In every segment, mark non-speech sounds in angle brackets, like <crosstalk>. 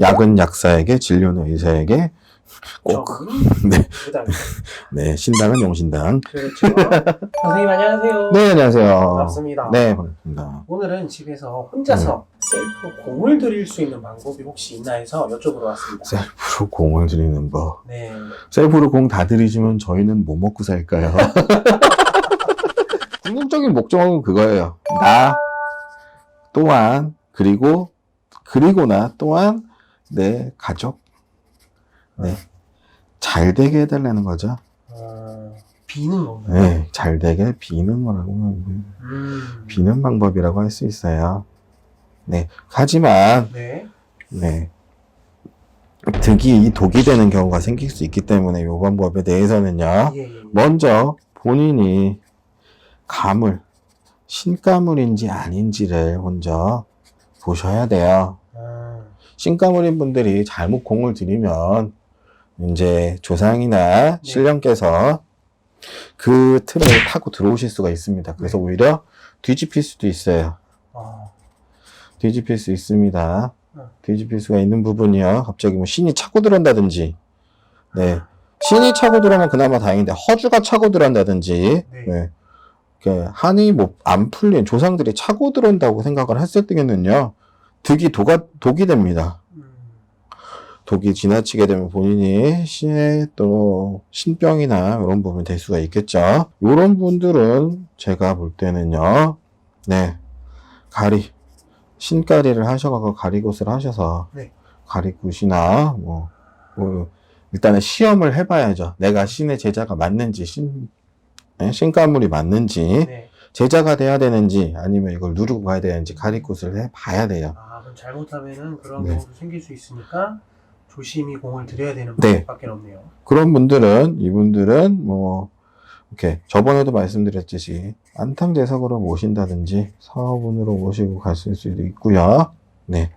약은 약사에게, 진료는 의사에게, 꼭, 적은 <laughs> 네. 네, 신당은 용신당. 그렇죠. 선생님 안녕하세요. 네, 안녕하세요. 반갑습니다. 네, 반갑습니다. 오늘은 집에서 혼자서 셀프 공을 들일 수 있는 방법이 혹시 있나 해서 여쭤보러 왔습니다. 셀프로 공을 들이는 법. 네. 셀프로 공 다 들이시면 저희는 뭐 먹고 살까요? <laughs> 궁극적인 목적은 그거예요. 나 또한 그리고 그리고 나 또한 내 가족 네. 잘 되게 해달라는 거죠. 어, 비는 건가요? 네, 잘 되게 비는 거라고 음. 비는 방법이라고 할 수 있어요. 네, 하지만 네. 네. 득이 이 독이 되는 경우가 생길 수 있기 때문에 이 방법에 대해서는요. 예, 예. 먼저 본인이 가물, 신가물인지 아닌지를 먼저 보셔야 돼요. 아, 신가물인 분들이 잘못 공을 들이면 이제 조상이나 신령께서 그 틀을 타고 들어오실 수가 있습니다. 그래서 오히려 뒤집힐 수도 있어요. 아, 뒤집힐 수 있습니다. 어. 뒤집힐 수가 있는 부분이요. 갑자기 뭐 신이 차고 들어온다든지, 네. 신이 차고 들어오면 그나마 다행인데, 허주가 차고 들어온다든지, 네. 네. 그 한이 뭐 안 풀린 조상들이 차고 들어온다고 생각을 했을 때는요, 득이 독가, 독이 됩니다. 음. 독이 지나치게 되면 본인이 신의 또 신병이나 이런 부분이 될 수가 있겠죠. 이런 분들은 제가 볼 때는요, 네, 가리, 신가리를 하셔가지고 가리굿을 하셔서 네. 가리굿이나 뭐, 뭐 일단은 시험을 해봐야죠. 내가 신의 제자가 맞는지 신 네, 신가물이 맞는지 네. 제자가 돼야 되는지 아니면 이걸 누르고 가야 되는지 가리굿을 해봐야 돼요. 아, 그럼 잘못하면은 그런 네. 경우도 생길 수 있으니까 조심히 공을 들여야 되는 네. 방법밖에 없네요. 그런 분들은 이분들은 뭐 이렇게 저번에도 말씀드렸듯이 안탕제석으로 모신다든지 사업운으로 모시고 수도 있고요. 네.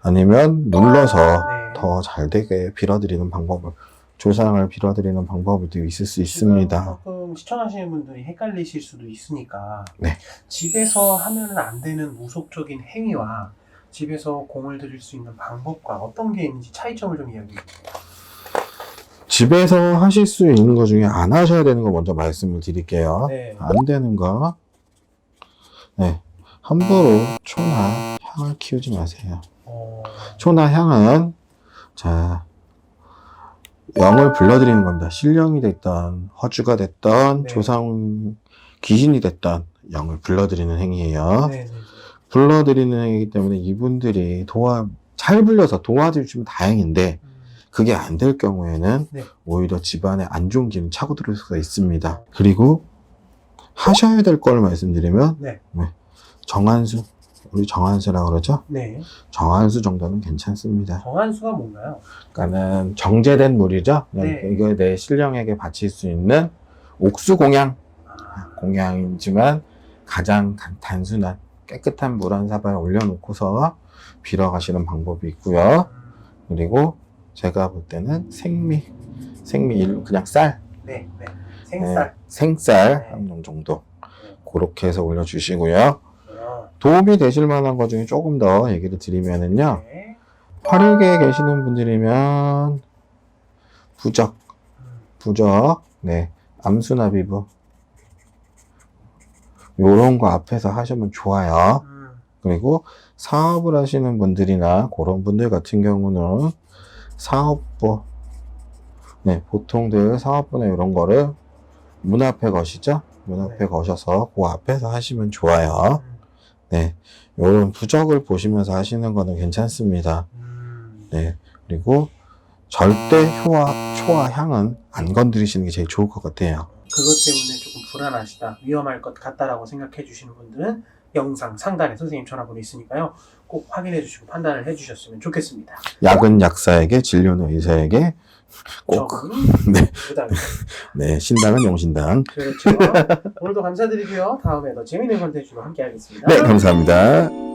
아니면 눌러서 네. 더잘 되게 빌어드리는 방법을 조상을 빌어드리는 방법이 또 있을 수 있습니다. 시청하시는 분들이 헷갈리실 수도 있으니까 네. 집에서 하면은 안 되는 무속적인 행위와 집에서 공을 들일 수 있는 방법과 어떤 게 있는지 차이점을 좀 이야기해 주세요. 집에서 하실 수 있는 것 중에 안 하셔야 되는 거 먼저 말씀을 드릴게요. 네. 안 되는 거. 네. 함부로 초나 향을 키우지 마세요. 어, 초나 향은 자 영을 불러들이는 겁니다. 신령이 됐던 허주가 됐던 네. 조상 귀신이 됐던 영을 불러들이는 행위예요. 네, 네, 네. 불러들이는 행위이기 때문에 이분들이 도와 잘 불려서 도와주시면 다행인데 음, 그게 안 될 경우에는 네. 오히려 집안에 안 좋은 기운이 차고 들어올 수가 있습니다. 그리고 하셔야 될 걸 말씀드리면 네. 정한수 우리 정한수라고 그러죠. 네. 정한수 정도는 괜찮습니다. 정한수가 뭔가요? 그러니까는 정제된 물이죠. 그냥 네. 이거 내 신령에게 바칠 수 있는 옥수 공양 아, 공양이지만 가장 간- 단순한 깨끗한 물 한 사발 올려놓고서 빌어 가시는 방법이 있고요. 음, 그리고 제가 볼 때는 생미, 생미 일 그냥 쌀, 네, 네. 생쌀. 네, 생쌀 네. 한종 정도 네. 그렇게 해서 올려주시고요. 어, 도움이 되실 만한 것 중에 조금 더 얘기를 드리면은요. 네. 화력에 계시는 분들이면 부적, 음, 부적, 네, 암수나비부 요런 거 앞에서 하시면 좋아요. 음, 그리고 사업을 하시는 분들이나 그런 분들 같은 경우는 사업부, 네, 보통들 사업부나 이런 거를 문 앞에 거시죠? 문 앞에 네. 거셔서 그 앞에서 하시면 좋아요. 음, 네, 요런 부적을 보시면서 하시는 거는 괜찮습니다. 음. 네, 그리고 절대 효와, 초와 향은 안 건드리시는 게 제일 좋을 것 같아요. 그것 때문에 조금 불안하시다, 위험할 것 같다라고 생각해 주시는 분들은 영상 상단에 선생님 전화번호 있으니까요. 꼭 확인해 주시고 판단을 해 주셨으면 좋겠습니다. 약은 약사에게, 진료는 의사에게, 꼭, 적은 <laughs> 네. 부담. 네, 신당은 용신당. 그렇죠. 오늘도 감사드리고요. 다음에 더 재밌는 컨텐츠로 함께 하겠습니다. 네, 감사합니다.